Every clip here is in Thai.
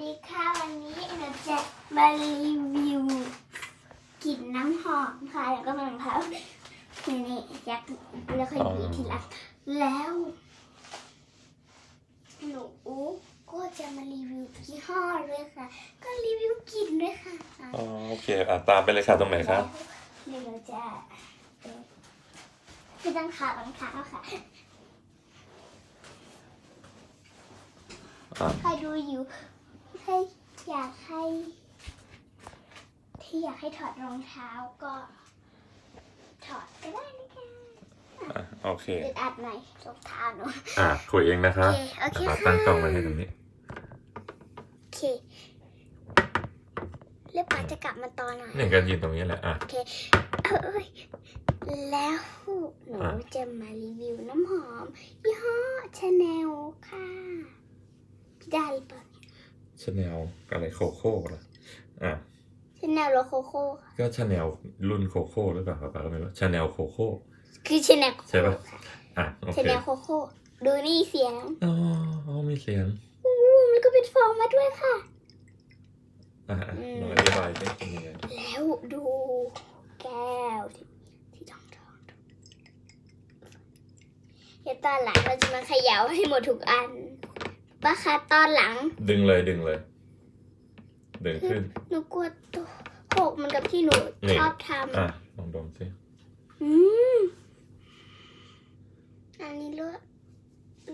ดีค่ะ วันนี้เราจะมารีวิวกลิ่นน้ำหอมค่ะ แล้วก็รองเท้านี่นี่ยักษ์แล้วค่อยดีทีหละแล้ว หนูก็จะมารีวิวยี่ห้อด้วยค่ะ ก็รีวิวกลิ่นด้วยค่ะอะอ๋อโอเคอะตามไปเลยค่ะตรงไหนครับเดี๋ยวเราจะเอ่อไม่ต้องขาดรองเท้าค่ะอะใครดูอยู่ ให้อยากให้ ที่อยากให้ถอดรองเท้าก็ ถอดก็ได้นะคะอะโอเค อึดอัดหน่อยรองเท้าหนูอะคุยเองนะคะโอเคโอเคเราค่ะ ตั้งกล้องไว้ให้ตรงนี้ โอเคแล้วป้าจะกลับมาตอนไหนเนี่ยการยืนตรงนี้แหละ อะโอเคเอ้ยแล้วหนูอะ จะมารีวิวน้ำหอมยี่ห้อชาแนลค่ะ พี่ได้หรือเปล่า ชาแนลอะไรโคโค่เหรออะชาแนลโลโคโค่ค่ะก็ชาแนลรุ่นโคโค่หรือเปล่าป้าก็ไม่รู้ชาแนลโคโค่คือชาแนลใช่ปะอะโอชาเคแนลโคโค่ดูนี่เสียงอ๋ออ๋อมีเสียงอู้มันก็เป็นฟองมาด้วยค่ะอะอะอืมลองอธิบายสิเป็นยังไงแล้วดูแก้วที่ที่ทองทองเดี๋ยวตอนหลังเราจะมาเขย่าให้หมดทุกอัน ป้าคะตอนหลัง ดึงเลยดึงเลย ดึงขึ้น หนูกลัวตัวหกเหมันกับที่หนูนี่ ชอบทอะลองดมสิำอืมอันนี้รส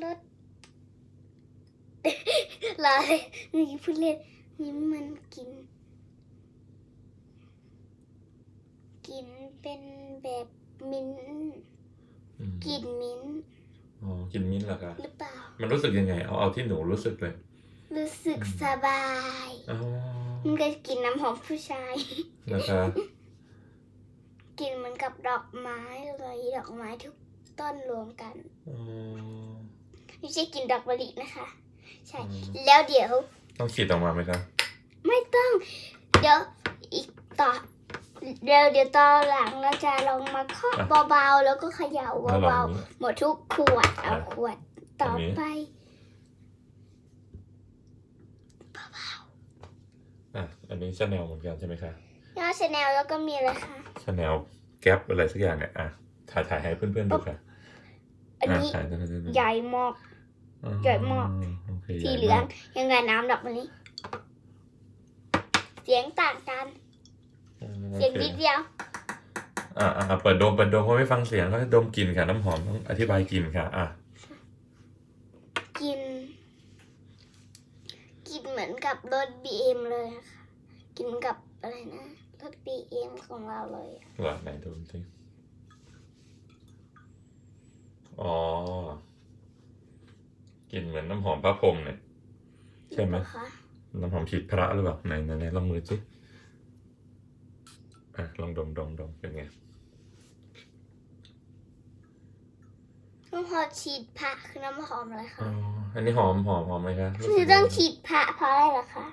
รสลาเลยนี่พูดเล่นนี่มันกิน กินเป็นแบบมิ้นท์อืมกลิ่นมิ้นท์ อ๋อกินมิ้นท์เหรอคะหรือเปล่า มันรู้สึกยังไง เอาเอาที่หนูรู้สึกเลยรู้สึกสบายอ๋อมันก็กลิ่นน้ำหอมผู้ชาย นะคะกลิ่นเหมือนกับดอกไม้เลยดอกไม้ทุกต้นรวมกันอ๋อ ไม่ใช่กลิ่นดอกมะลินะคะ ใช่ อืม แล้วเดี๋ยว ต้องขีดออกมาไหมคะไม่ต้อง เดี๋ยวอีกต่อ เดี๋ยวเดี๋ยวตอนหลังเราจะลองมาเคาะเบาๆแล้วก็เขย่าแล้วลอเบางนี้ๆหมดทุกขวดเอาอะขวดต่ออนนี้ไปอะอันนี้ชาแนลเหมือนกันใช่ไหมคะยอดชาแนลแล้วก็มีอะไรคะชาแนลแก๊ปอะไรสักอย่างเนี่ยอะถ่ายถ่ายให้เพื่อนๆดูค่ะอันนี้ะถ่ายถ่ายถ่ายถ่ายใหญ่มากอ๋อใหญ่มากโอเคสีใญ่เหลืองมากยังไงน้ำดอกมะลิเสียงต่างกันอืม เสียงโอคนิดเดียว อะอะอะเปิดดมเปิดดมเพราะไม่ฟังเสียงก็ดมกลิ่นค่ะ น้ำหอมต้องอธิบายกลิ่นค่ะ อะกินกินเหมือนกับรถบีเอ็มเลยอะค่ะกินเหมือนกับอะไรนะรถบีเอ็มของเราเลยอะหลอดไหนดมสิอ๋อกลิ่นเหมือนน้ำหอมพระพรหมเนี่ย ใช่ไหม คะน้ำหอมฉีดพระหรือเปล่าไหนไหนไหนลองมือสิ อะลองดมดมดมเป็นไงน้ำหอมฉีดพระคือน้ำหอมอะไรอ๋คะออันนี้หอมหอมหอมไหมคะรู้สึกคือต้องยังไงฉีดพระเพราะอะไรล่ะคะ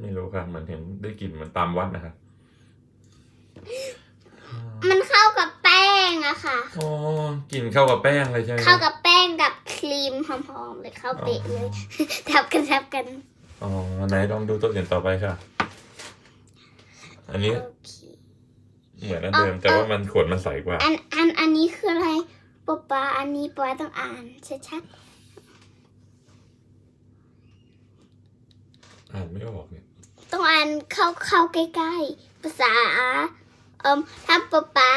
ไม่รู้ค่ะเหมือนเห็นได้กลิ่นเหมือนตามวัดนะคะมันเข้ากับแป้งอะค่ะ อ๋อกลิ่นเข้ากับแป้งเลยใช่ไหมเข้ากับแป้งกับครีมหอมๆเลยเข้าเป๊ะเลยทับกันทับกันอ๋อไหนลองดูตัวอื่นต่อไปค่ะ อันนี้ โอเค เหมือนอันเดิมแต่ว่ามันขวดมันใสกว่า อันอันอันนี้คืออะไรป๊าป๊าอันนี้ป๊าต้องอ่านชัดอ่านไม่ออกเนี่ยๆต้องอ่านเข้าเข้าใกล้ๆภาษาเอ่มถ้าป๊าป๊า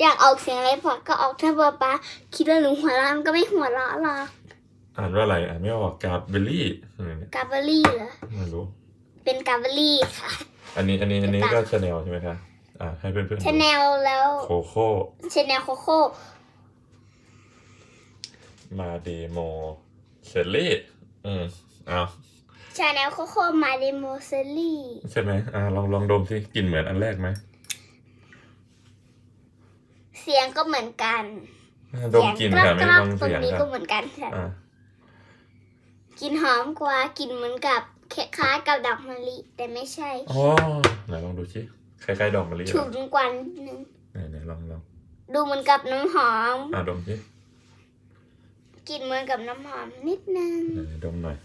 อยากออกเสียงอะไรป๊าก็ออกถ้าป๊าป๊าคิดว่าหนูหัวเราะมันก็ไม่หัวเราะหรอกอ่านว่าอะไรอ่านไม่ออกกาบเบลลี่อะไรเนี่ยกาเบอรี่เหรอไม่รู้เป็นกาเบอรี่ค่ะ อันนี้อันนี้อันนี้ไม่ก็ต่างชาแนลใช่ไหมคะ อ่าให้เพื่อนๆดูชาแนลแล้วโคโค่ชาแนลโคโค่มาเดโมเชลลี่อืมเอาชาแนลโคโค่มาเดโมเซลลี่ใช่ไหมอ่าลองลองดมสิกลิ่นเหมือนอันแรกไหมเสียงก็เหมือนกันอ่าดมกลิ่นค่ะไม่กรต้ออบงๆตรงเสียงนี้ค่ะก็เหมือนกันค่ะอ่ากลินหอมกว่ากลินเหมือนกับคล้ายๆกับดอกมะลิแต่ไม่ใช่อ๋อไหนลองดูสิ คล้ายๆดอกมะลิเหรฉุอนกว่านิดนึงไหนไหนลองลองดูเหมือนกับน้ำหอมอ่าดมสิกลินเหมือนกับน้ำหอมนิดนึงไหนดมหน่อย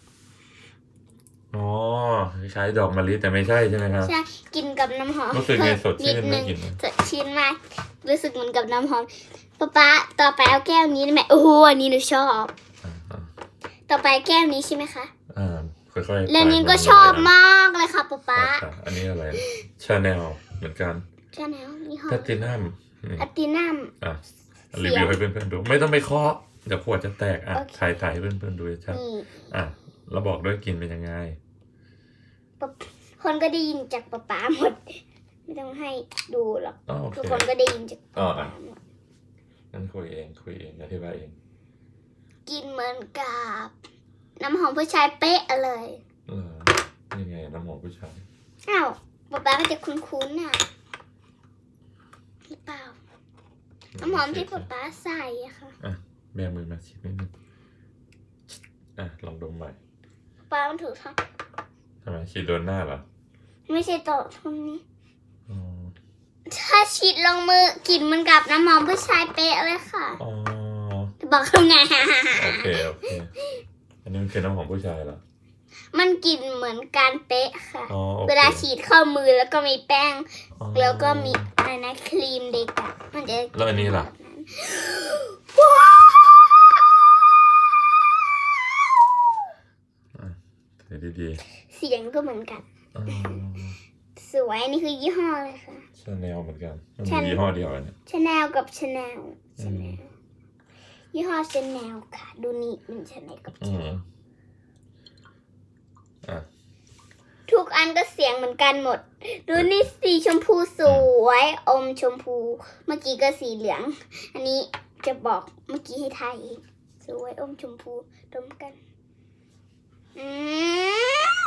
อ๋อคล้ายๆดอกมะลิแต่ไม่ใช่ใช่ไหมครับ ใช่กินกับน้ำหอมรู้สึกไงสดชื่นนิดไหมนึงกินไหมสดชื่นมากรู้สึกเหมือนกับน้ำหอมป๊าป๊าต่อไปเอาแก้วนี้ได้ไหมโอ้โหอันนี้หนูชอบอ่าอ่าต่อไปแก้วนี้ใช่ไหมคะอ่าค่อยๆแล้วนี้ไปก็ชอบมากเลยค่ะป๊าป๊าอะอันนี้อะไรชาแนล เหมือนกันชาแนลยี่ห้อแพตตินัมนี่อัตินัมอะเสีรียงวิวให้เพื่อนๆดู ไม่ต้องไปเคาะเดี๋ยวขวดจะแตกอะโอเคถ่ายถ่ายให้เพื่อนๆดูชัดนี่ๆอะเราบอกด้วยกลินเป็นยังไงคนก็ได้ยินจากป๊าป๊าหมด ไม่ต้องให้ดูหรอกอ๋อโอเคทุกคนก็ได้ยินจากอ๋อป๊าอะป๊าหมดงั้นคุยเองคุยเองอธิบายเอง กินเหมือนกับ น้ำหอมผู้ชายเป๊ะเลยเออยังไงน้ำหอมผู้ชายอ้าว ป๊าป๊าก็จะคุ้นๆน่ะหรือเปล่าน้ำหอมที่ป๊าป๊าใส่อะค่ะแบมือมาชิมนิดนึงอะลองดมใหม่ป๊ามันถูกททำไมฉีดโดนหน้าเหรอำไม่ใช่โตะตรงนี้ อ๋อถ้าฉีดลงมือกลิ่นเหมันกับน้ำหอมผู้ชายเป๊ะเลยค่ะ อ๋อบอกทำไง โอเคโอเคอันนี้มันคือน้ำหอมผู้ชายเหรอ มันกลิ่นเหมือนการเป๊ะค่ะ อ๋อโอเคเวลาฉีดเข้ามือแล้วก็มีแป้ง อ๋อแล้วก็มีอะไรนะครีมเด็กอะมันจะแล้วอันนี้ล่ะแบบนั้นว้าวใส่ดีเสียงก็เหมือนกัน ๆอ๋อสวยอันนี่คือยี่ห้อเลยค่ะ ชาแนลเหมือนกันมันชามียี่ห้อเดียวอันเนี่ย ชาแนลกับชาแนลอืชามแนลยี่ห้อชาแนลค่ะ ดูนี่มันชาแนลกับอืชามแนล อะ ทุกอันก็เสียงเหมือนกันหมด ดูนี่สีชมพูสวย อมชมพู เมื่อกี้ก็สีเหลือง อันนี้จะบอกเมื่อกี้ให้ทายเองสวยอมชมพูดมกันอืม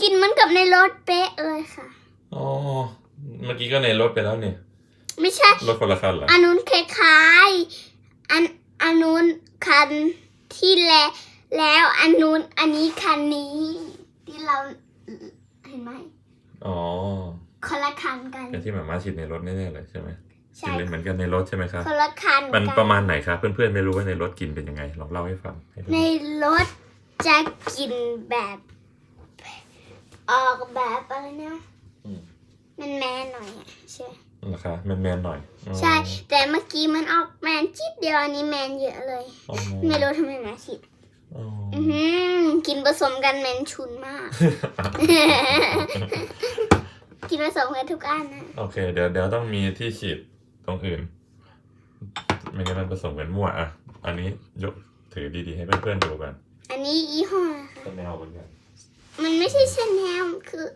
กลินเหมือนกับในรถเป๊ะเลยค่ะ อ๋อ เมื่อกี้ก็ในรถไปแล้วนี่ไม่ใช่ รถคนละคันเหรออันนู้นคล้ายๆ อันอันนู้นคันที่แลแล้วอันนู้นอันนี้คันนี้ที่เรา เห็นไหมอ๋อคนละคันกันเป็นที่หมาม่าฉีดในรถแน่ๆเลยใช่ไหมกใช่ลินเลยเหมือนกันในรถใช่ไหมครับคนละคันมันกัประมาณไหนครับเพื่อนๆไม่รู้ว่าในรถกลินเป็นยังไงลองเล่าให้ฟังให้ดูในรถจะกินแบบ ออกแบบอะไรนะอืมมันแมนหน่อยอะใช่เหรอคะแมนๆหน่อยอ๋อใช่ แต่เมื่อกี้มันออกแมนจิดเดียวอันนี้แมนเยอะเลยอ๋อไม่รู้ทำไมมาฉีด อ๋ออือหือกินผสมกันแมนชุนมาก กินผสมกันทุกอันนะโอเค เดี๋ยวเดี๋ยวต้องมีที่ฉีดตรงอื่น ไม่งั้นมันผสมกันมั่วอะ อันนี้ยกถือดีๆ ให้เพื่อนๆดูกันอันนี้ยี่ห้ออะไรคะชาแนลเหมือนกันมันไม่ใช่ชาแนลคือ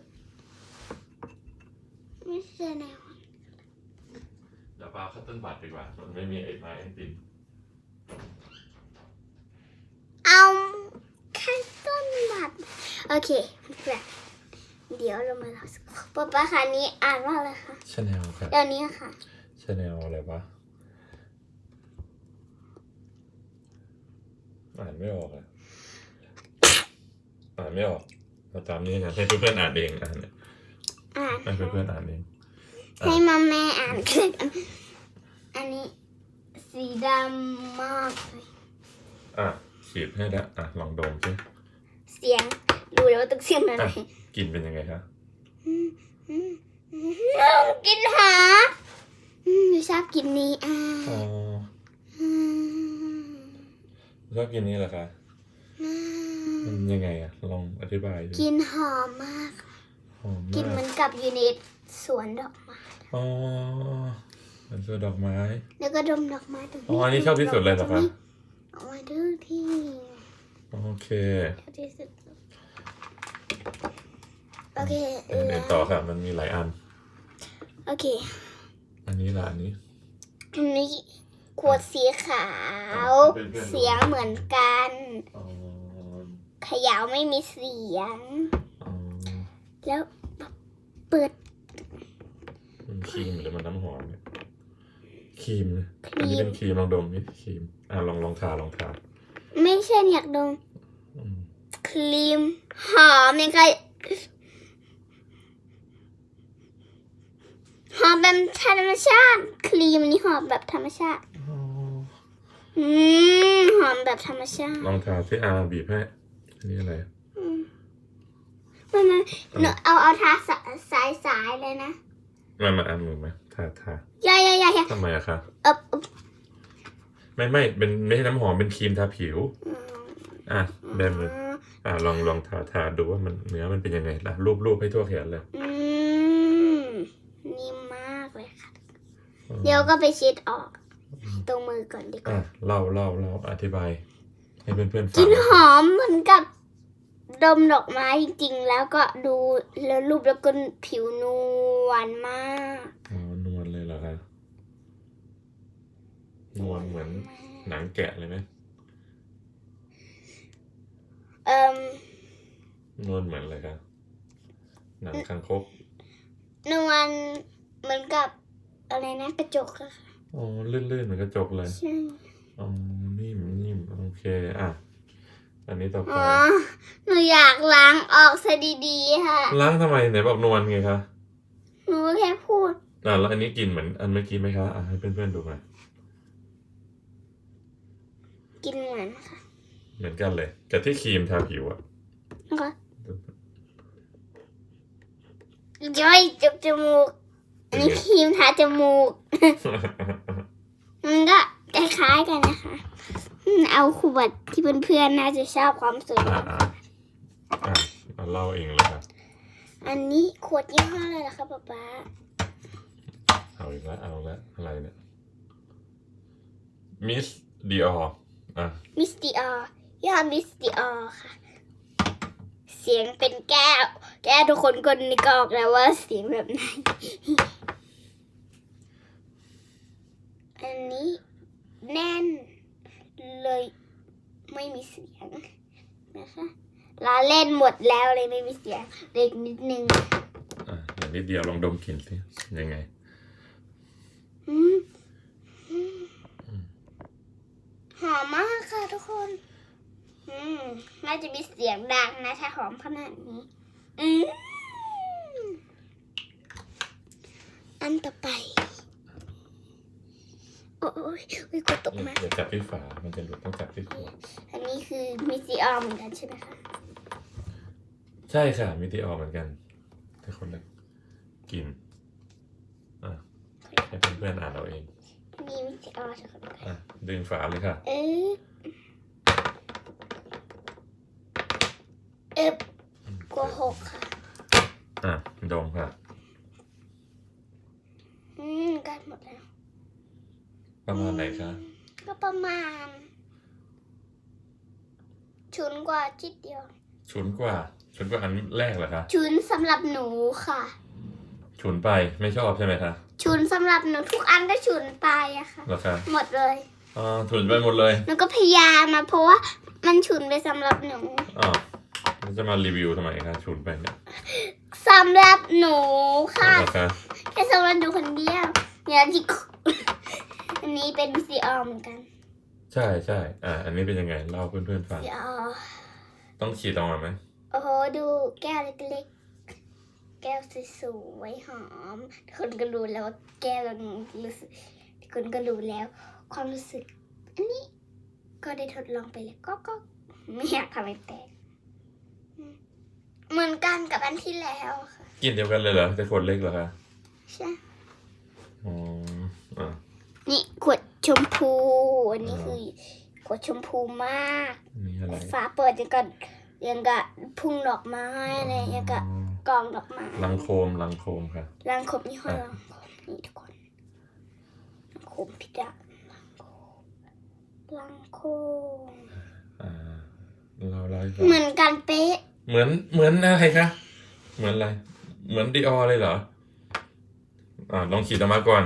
ไม่ใช่ชาแนลเดี๋ยวปาคัตเติ้ลบัตดีกว่า มันไม่มีไอ้ไม้ไอติม เอาแค่ต้นบัตรโอเคแบบเดี๋ยวเรามาเล่าสักป๊าป๊าค่ะอันนี้อ่านว่าอะไรคะชาแนลครับเดี๋ยวนี้ค่ะชาแนลอะไรวะอ่านไม่ออกอะอ่านไม่ออกเราตามนี้กันให้เพื่อนๆอ่านเองอ่านเนี่ยอ่านให้เพื่อนๆอ่านเองให้มาแม่อ่านคืออันนี้สีดำมากเลยอะ ฉีดให้แล้อะลองดมสิเสียงรู้เลยว่าต้องเสียงอะไรอะกลิ่นเป็นยังไงคะอืมอืมอืมกินหาอืมหนูชอบกินนี้อ่าอ๋ออืมชอบกินนี้เหรอคะอืมันยังไงอะลองอธิบายดูกินหอมมาก หอมกินเหมือนกับอยู่ในสวนดอกไม้อ๋อเหมันคือดอกไม้ แล้วก็ดมดอกไม้ตรงนี้อ๋ออันนี้ชอบที่สุดเลยเหรอคะ เอาไว้ดูที่โอเคชอบที่สุดโอเคเดี๋ยวต่อค่ะมันมีหลายอัน โอเค อันนี้ละอันนี้อันนี้ขวดสีขาวเป็นเพื่อนๆเสียงเหมือนกันอ๋อเขยาวไม่มีเสียงอ๋อแล้วเปิดมันครีมหรือมันน้ำหอมเนี่ย ครีมนะคอันรีนี้มเป็นครีมลองดมนี่ครีม อะลองลองทาลองทาไม่ใช่อยากดม อืมครีม หอมยังไงหอมแบบธรรมชาติ ครีมนี่หอมแบบธรรมชาติอ๋ออืมหอมแบบธรรมชาติลองทาที่อาบีบให้อันนี้อะไรอืมหนูเอาเอาทาสสายสายเลยนะ มามาเอามือมาทาทาอย่าอย่าอย่าอย่า ทำไมอะคะเออเออไม่ไม่เป็นไม่ใช่น้ำหอมเป็นครีมทาผิวอืมอะแบมืออะลองลองทาทาดูว่ามันเนื้อมันเป็นยังไงล่ะรูปรูปให้ทั่วแขนเลยอืมนิ่มมากเลยค่ะ เดี๋ยวก็ไปเช็ดออก ตรงมือก่อนดีกอะว่า เล่าเล่าเล่าอธิบาย ให้เพื่อนเพื่อนๆฟักลิงนหอมเหมือนกับดมดอกไม้จริงๆ แล้วก็ดูแล้วรูปแล้วก็ผิวนวลมาก อ๋อนวลเลยเหรอคะ นวลเหมือนหนังแกะเลยไหมเอ่มนวลเหมือนอะไรคะหนังคางคกนวลเหมือนกับอะไรนะกระจกอะค่ะอ๋อลื่นๆเหมือนกระจกเลยใช่อ๋อนิ่มนิ่มโอเคอะอันนี้ต่อไปอ๋อหนูอยากล้างออกซะดีๆค่ะ ล้างทำไมไหนบอกนวลไงคะหนูแค่พูดอะแล้วอันนี้กินเหมือนอันเมื่อกี้ไหมคะอะให้เพื่อนๆดูหน่อย กินเหมือนค่ะเหมือนกันเลยกับที่ครีมทาผิวอะนะคะย่อยจุกจมูกอันนี้ครีมทาจมูก มันก็คล้ายๆกันนะคะอืมเอาขวดที่เพื่อนๆน่าจะชอบความสวยอะอะอะเอาเล่าเองเลยครับอันนี้ขวดยี่ห้ออะไรล่ะคะป๊าป๊าเอาอีกแล้วเอาแล้วอะไรเนี่ยมิสดีออะ มิสติออย่ามิสติอค่ะ เสียงเป็นแก้ว แก้วทุกคนก็นึกออกแล้วว่าเสียงแบบไหน อันนี้แน่นเลยไม่มีเสียงนะคะลาเล่นหมดแล้วเลยไม่มีเสียงเล็กนิดนึงอะอย่างนิดเดียวลองดมกลิ่นสิยังไง อืมอืม หอมมากค่ะทุกคน อืมน่าจะมีเสียงดังนะถ้าหอมขนาดนี้ อืมอันต่อไป โอ้ยโอ้ยกดตกมาอย่าจับที่ฝา มันจะหลุดต้องจับที่ขวดอันนี้คือมิสซิออมเหมือนกันใช่ไหมคะ ใช่ค่ะมิติออกเหมือนกันแต่คนละกลิ่นอะให้เพื่อนๆอ่านเอาเองนี่มิสซิออมใช่ไหมคะอะ ดึงฝาเลยค่ะเออเอฟกลัวหกค่ะ อะดมค่ะ อืมใกันหมดแล้ว ประมาณไหนคะ ก็ประมาณ ชุนกว่าจิดเดียว ฉุนกว่า ฉุนกว่าอันแรกเหรอคะ ชุนสำหรับหนูค่ะ ฉุนไปไม่ชอบใช่ไหมคะชุนสำหรับหนูทุกอันก็ชุนไปอะค่ะ เหรอคะ หมดเลย อ๋อฉุนไปหมดเลยหนูก็พยายามมาเพราะว่ามันชุนไปสำหรับหนูอ๋อแล้วจะมารีวิวทำไมคะฉุนไปเนี่ยสำหรับหนูค่ะเหรอคะแค่สำหรับหนูคนเดียวอย่างที่ อันนี้เป็นซีออมเหมือนกันใช่ใช่อะอันนี้เป็นยังไงเล่าเพื่อนๆฟัง ซีออต้องฉีดออกมาไหมโอ้โหดูแก้วเล็กๆ แก้วสวยๆหอมทุกคนก็รู้แล้วว่าแก้วมันรู้สึกทุกคนก็รู้แล้ว ความรู้สึก อันนี้ก็ได้ทดลองไปแล้วก็ก็ไม่อยากทำให้แตกอืมเหมือนกันกับอันที่แล้วค่ะกินเดียวกันเลยเหรอแต่ขวดเล็กเหรอคะใช่ อ๋ออะนี่ขวดชมพู อันนี้คือขวดชมพูมากอันนี้อะไรฝาเปิดยังกับยังกับพุ่งดอกไม้อะไรยังกับอ๋อกองดอกไม้ลังโคมลังโคมค่ะ รังคบนี่ค่ะอะรังคบนี่ทุกคนรังคบพิดารังคบ รังคบอ่าเราเล่าให้ฟังเหมือนกันเป๊ะ เหมือนเหมือนอะไรคะเหมือนอะไร เหมือนดีออเลยเหรอ อ่าลองขีดออกมาก่อน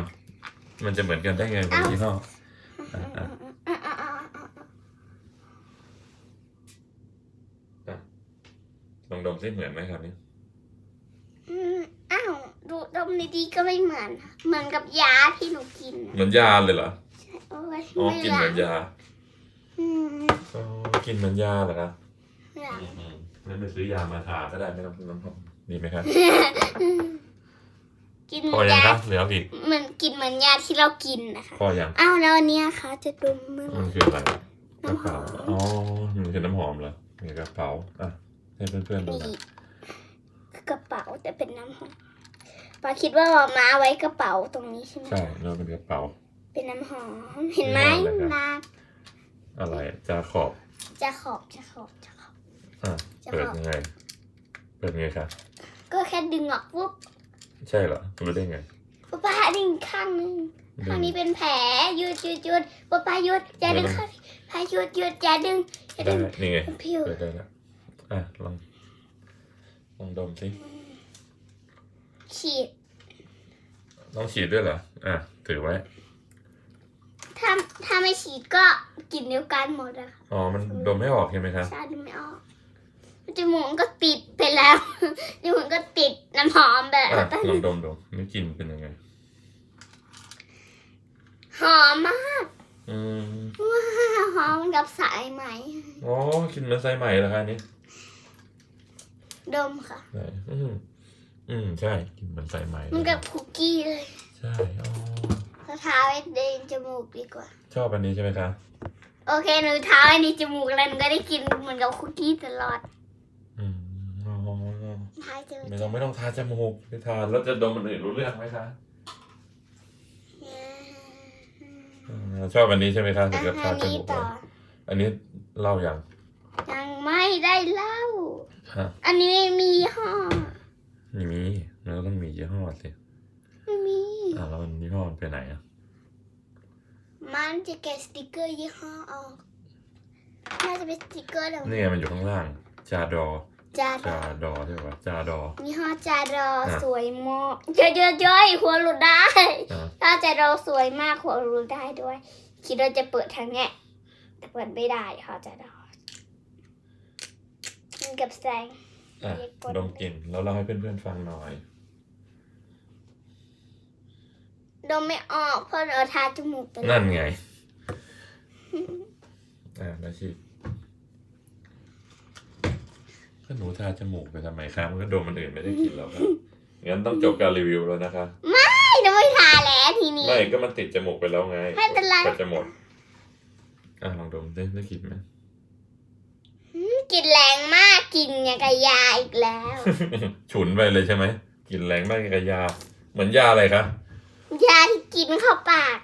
มันจะเหมือนกันได้ไงบนยี่ห้ออะอะอะอะอะอะลองดมซิเหมือนไหมครับนี่อืมอ้าว ดูดมดีๆก็ไม่เหมือน เหมือนกับยาที่หนูกิน เหมือนยาเลยเหรอ โอ้ยอ๋อไม่กินหเหลัมือนยาอืมอ๋อกินเหมือนยาเหรอครับไม่หลังอืมงั้นไปซื้อยามาทาก็ได้ไม่ต้องน้ำหอมดีไหมครับกินพอยังยาครับเหลืออีกเหมือนกินเหมือนยาที่เรากินนะคะพอยังอ้าวแล้วอันเนี้ยคะจะดมเมื่อไหร่มันคืออะไรกระน้ำหอเป๋ามอ๋อมันคือน้ำหอมเหรอนี่กระเป๋าอะให้เพื่อนๆดูหน่อยนี่คแต่เป็นน้ำหอมปาคิดว่ามาม้าไว้กระเป๋าตรงนี้ใช่ไหมใช่เราเป็นกระเป๋า เป็นน้ำหอม เห็นไหมเห็นไหมนาอะไรจาขอบ จะขอบจะขอบจะขอบ อะจะเปิดขอบยังไง เปิดไงคะก็แค่ดึงออกปุ๊บใช่เหรอรู้ได้ไงป๊าป๊าดึงข้างนึงข้างนี้เป็นแผลหยุดหยุดหยุดป๊าป๊าหยุดอย่าดึงข้างพาหยุดหยุดอย่าดึงอย่าได้ดึงนี่ไงมันพิว เปิดได้แล้วอะลอง ลองดมสิฉีดต้องฉีดด้วยเหรอ อะ ถือไว้ ถ้าถ้าไม่ฉีดก็กลินเดียวกันหมดอะค่ะอ๋อ มันดมไม่ออกใช่ไหมคะชาดึงไม่ออกจมูกมันก็ติดไปแล้วจมูกก็ติดน้ำหอมแบบอะตั้งลองดมดมนี่กลิ่นเป็นยังไง หอมมากอืมว้าวหอมกับสายไหม อ๋อกลิ่นเหมันไส้ใหม่เหรอคะอันนี่ดมค่ะไหนอืมอืมใช่กลิ่นเหมันไส้ใหม่มันกับคุกกี้เลย ใช่ อ๋อ เขาเท้าไว้เดินจมูกดีกว่า ชอบอันนี้ใช่ไหมคะ โอเคหนูเท้าไว้ในจมูกแล้วหนูก็ได้กินเหมือนกับคุกกี้ตลอดอืมอ๋อท้ายจมูกไม่ต้องไม่ต้องทาจมูกไปทาแล้วจะดมมันอื่นรู้เรื่องไหมคะอ่าชอบอันนี้ใช่ไหมคะถึอางกับหาทารจนี้มูกต่อไว้อันนี้เล่าอย่างยังไม่ได้เหล้าฮะอันนี้ไม่มีห่อไม่มีมันก็ต้องมียี่ห้อสิ ไม่มี อ่าแล้วมันยี่ห้อมันไปไหนอะมันจะแกะสติกเกอร์ยี่ห้อออก น่าจะเป็นสติกเกอร์เดี๋ยวนี่ไงมันอยู่ข้างล่าง จาดอ จาดจาอดอใช่ปะจาดอ ยี่ห้อจาดออะสวยมากเยอะเยอะเยอะหัวหลุดได้อ่าถ้าจาดอสวยมากหัวหลุดได้ด้วย คิดว่าจะเปิดทางเนี้ยแต่เปิดไม่ได้ค่ะจาดอมันกับแสง อะดมกลิ่นแล้วเล่าให้เพื่อนๆฟังหน่อย ดมไม่ออกเพราะเราทาจมูกไปแล้วนั่นไง อ่าแล้วฉีดก็หนูทาจมูกไปทำไมครับมันก็ดมมันอื่นไม่ได้กินแล้วครับงั้นต้องจบการรีวิวแล้วนะคะ ไม่หนูไม่ทาแล้วทีนี้ ไม่ก็มันติดจมูกไปแล้วไงไม่เป็นไร ก็จะหมด อะลองดมดิได้กลิ่นไหมกลินแรงมากกลินอย่างกับยาอีกแล้ว ฉุนไปเลยใช่ไหมกลิ่นแรงมากกับยา เหมือนยาอะไรคะ ยาที่กินเข้าปาก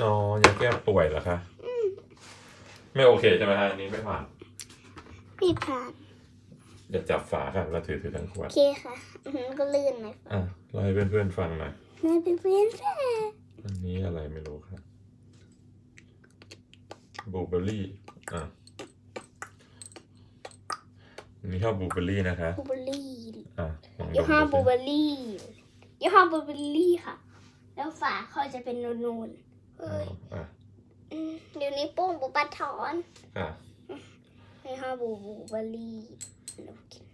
อ๋อยาแก้ป่วยเหรอคะไม่โอเคใช่ไหมฮะอันนี้ไม่ผ่านไม่ผ่านอย่าจับฝาค่ะเราถือถือทั้งขวโอดเคค่ะอือหือก็ลื่นหน่อยอะเล่าให้เพื่อนๆฟังหน่อยนั่นเป็นเพื่อนแฟอันนี้อะไรไม่รู้ครับบลูเบอร์รี่อะอันนี้ชอบบูเบอร์รี่นะคะบูเบอรี่อะลองดยี่มห้อดูบูเบสิอรี่ยี่ห้อบูเบอรี่ค่ะ แล้วฝาเขาจะเป็นนูนๆเอ้ยอะอืมเดี๋ยวนี้โป้งบุปผาถอนอะยี่ห้อบูบูเบอรี่ลองกิน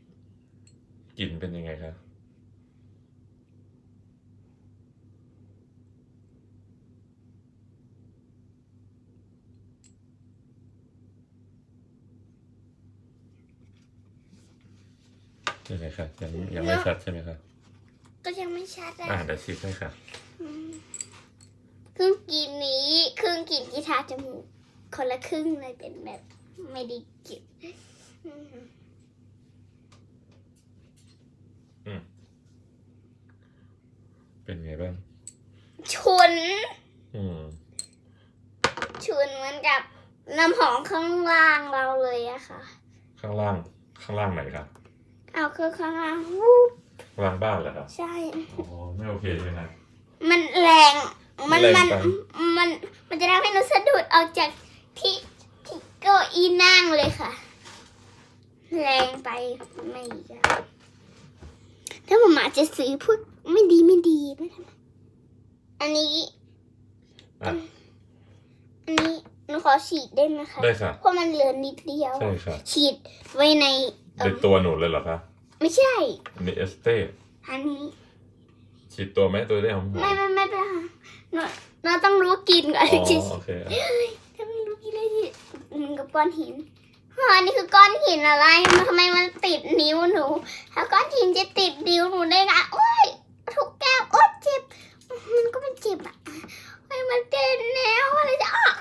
กลิ่นเป็นยังไงคะยังไงคะยังยังไม่ชัดใช่ไหมคะก็ยังไม่ชัดอะอะเดี๋ยวชิมให้ค่ะอืม ครึ่งกินนี้ ครึ่งกินที่ทาจมูก คนละครึ่งเลยเป็นแบบ ไม่ได้กินอืมเป็นไงบ้าง ฉุน อืม ฉุนเหมือนกับน้ำหอมข้างล่างเราเลยอะค่ะ ข้างล่าง ข้างล่างไหนครับ เอาคือข้างล่างวูบข้างล่างบ้านเหรอครับ ใช่ อ๋อ ไม่โอเคใช่ไหมครับ มันแรง มันแรงมันไป มันมันจะทำให้หนูสะดุดออกจากที่ที่เก้าอี้นั่งเลยค่ะ แรงไปไม่ได้ถ้าหมาจะซื้อพวกไม่ดีไม่ดีไม่ทำอันนี้ อะ อันนี้หนูขอฉีดได้ไหมคะได้ค่ะ เพราะมันเหลือนิดเดียว ใช่ค่ะฉีดไว้ในเอิ่ในมตัวหนูเลยเหรอคะ ไม่ใช่ อันนี้เอสเต้อันนี้ ฉีดตัวไหมตัวได้หอมๆไม่ไม่ไม่เป็นไรค่ะหนูหนูต้องรู้กลินก่อนอ๋อจริงโอเคถ้าไม่รู้กี่เลยที่อืมกับก้อนหินฮะอันนี้คือก้อนหินอะไรมันทำไมมันติดนิ้วหนู ถ้าก้อนหินจะติดนิ้วหนูได้ไงโอ้ยทุกแก้วโอ้ยเจ็บ มันก็เป็นเจ็บอะเฮ้ยมันเจ็บแล้วอะไรจะออก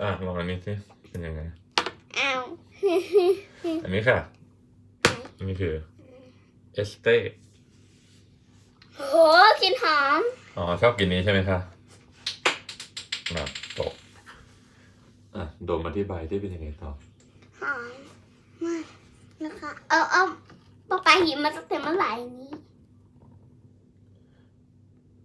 อะลองอันนี้สิเป็นยังไง อ้าว อันนี้ค่ะนี่คือเอ สเต้โหกลินหอม อ๋อ ชอบกินนี้ใช่ไหมคะมาตกอะโดมอธิบายที่เป็นยังไงต่อ หอมมากนะคะ เอาเอาป๊าป๊าหยิบมาตั้งแต่เมื่อไหร่นี้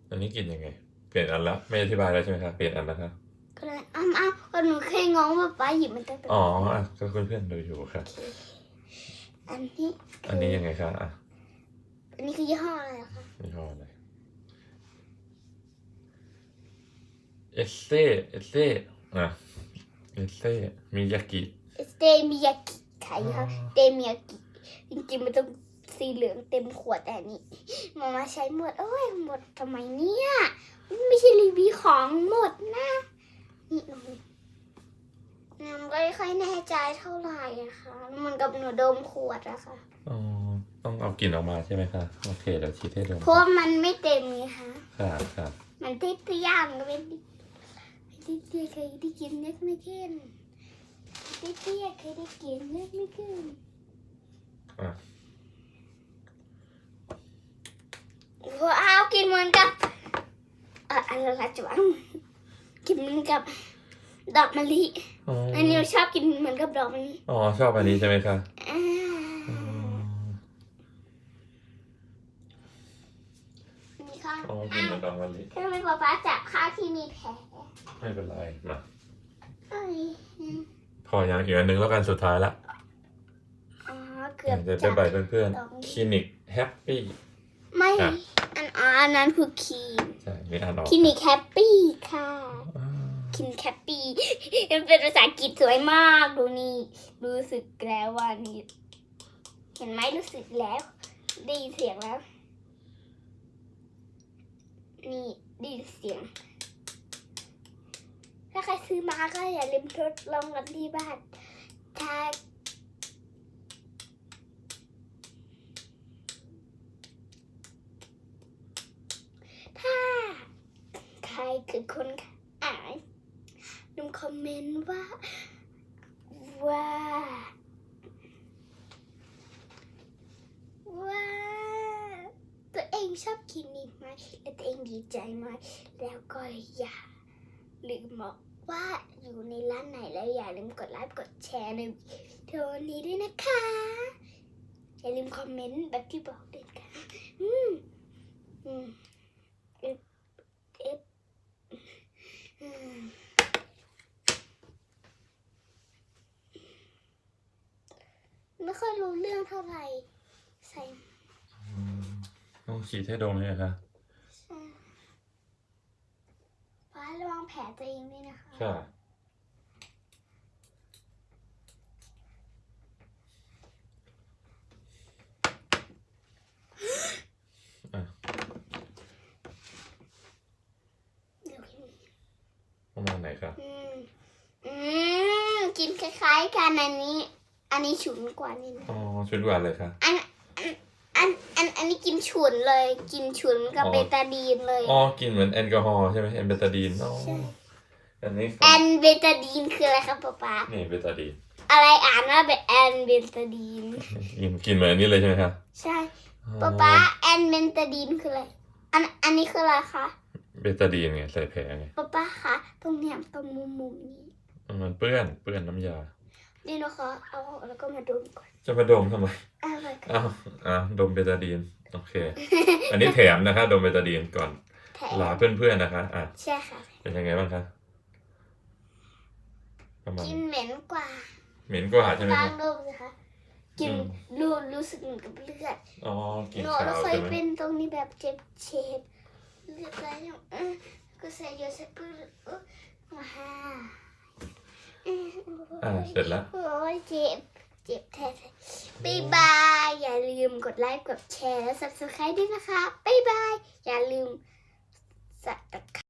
อันนี้กินยังไง เปลี่ยนอันละไม่อธิบายแล้วใช่ไหมคะเปลี่ยนอันแล้วคะก็เลยอ้าวอ้าวก็หนูเคยงงว่าป๊าหยิบมาตั้งแต่อ๋ออะก็เพื่อนๆดูอยู่ค่ะ อันนี้ อันนี้ยังไงคะอะ อันนี้คือยี่ห้ออะไรเหรอคะนี่ห้ออะไรเอสเต้เอสเต้อะเอสเต้มิยากิสเตมิยากิขายค่ะอ๋อเตมิยากิจริงๆมันต้องสีเหลืองเต็มขวดแต่อันนี้มามาใช้หมดโอ้ยหมดทำไมเนี่ยไม่ใช่รีวิวของหมดนะนี่หนูหนูก็ไม่ค่อยแน่ใจเท่าไหร่อะค่ะเหมันกับหนูดมขวดอะค่ะอ๋อ ต้องเอากลิ่นออกมาใช่ไหมคะโอเคเดี๋ยวชี้ให้ดูเพราะว่ามันไม่เต็มไงคะค่ะค่ะมันเตี้ยๆมันก็เป็นเตี้ยๆเคยได้กินเล็กไม่ขึ้นเตี้ยๆเคยได้กินเล็กไม่ขึ้นอะว้าวกินเหมือนกับเอ่ออะไรละจังกินเหมือนกับดอกมะลิอ๋ออันนี้ชอบกินเหมือนกับดอกมะลิอ๋อชอบอันนี้ใช่ไหมคะ อ่าอ๋อนี่ค่ะอ๋อกินเหมือนดอกมะลิทำไมป๊าป๊าจับข้าวที่มีแผลไม่เป็นไรมาเอ้ยพออย่างอีกอันหนึ่งแล้วกันสุดท้ายละอ๋อเกือบเดี๋ยวจัจะบไปเพื่อนดอกมะลิๆคลินิกแฮปปี้ไม่อะ อันอ๋ออันนั้นคือครีมใช่มีอ่านออกคลินิกแฮปปี้ค่ะอ่าคินแคปปี้มันเป็นภาษาอังกฤษสวยมากดูนี่รู้สึกแล้วว่านี่เห็นไหมรู้สึกแล้วได้ยินเสียงแล้ว นี่ด้ยินเสียง ถ้าใครซื้อมาก็อย่าลืมทดลองกันที่บ้านถ้าถ้าใครคือคนขายลืมคอมเมนต์ว่า ว่า ว่า ชอบกินนี่ไหมและตัวเองดีใจไหมแล้วก็อย่าลืมบอกว่าอยู่ในร้านไหนแล้วอย่าลืมกดไลค์กดแชร์ในวิดีโอนี้ด้วยนะคะ อย่าลืมคอมเมนต์แบบที่บอกด้วยค่ะอืมอืมเอฟเอฟอืมไม่ค่อยรู้เรื่องเท่าไหร่ใส่ ต้องฉีดให้ดมเลยนะคะใช่ฟ้าระวังแผลตัวเองด้วยนะคะค่ะอะเดี๋ยวกินประมาณไหนคะอืมอืมกินคล้ายๆกันอันนี้ อันนี้ฉุนกว่านี่นะอ๋อชุดหวานเลยค่ะอัน อันอันอันนี้กินฉุนเลยกินฉุนกับอ๋อ เบตาดีนเลยอ๋อกินเหมือนแอลกอฮอล์ใช่ไหมแอมเบตาดีนอ๋อใช่อันนี้แอนเบตาดีนคืออะไรครับป๊าป๊านี่เบตาดีนอะไรอ่านว่าเป็นแอนเบตาดีนกินกินเหมือนอันนี้เลยใช่ไหมคะใช่อ๋อป๊าป๊าแอนเบตาดีนคืออะไรอันอันนี้คืออะไรคะเบตาดีนไงใส่แผลไงป๊าป๊าคะตรงเนี้ยตรงมุมมุมๆนี้มันเปื้อนเปื้อนน้ำยา นี่นะคะเอาออกแล้วก็มาดมก่อนจะมาดมทำไมอะไรกันอ้าวอ้าวดมเบตาดีนโอเค อันนี้แถมนะคะ ดมเบตาดีนก่อนแถลามเพื่อนๆนะคะอะใช่ค่ะ เป็นยังไงบ้างคะประมาณกินเหม็นกว่าเหม็นกว่าใช่ไหมล้าคะงดมสิคะกินอืม รู้รู้สึกเหมือนกับเลือดอ๋อกินหนูขาวเราเคยใช่ไหมเป็นตรงนี้แบบเจ็บเจ็บเลือดไหลอย่างเออก็ใส่ยาสปืนเออมาฮ่าเอ่าเสร็จแล้ว โอ้ยเจ็บ เจ็บแท้ๆบ๊ายบาย อย่าลืมกดไลค์ กดแชร์ และ subscribe ด้วยนะคะ บ๊ายบาย อย่าลืมสับตะไคร้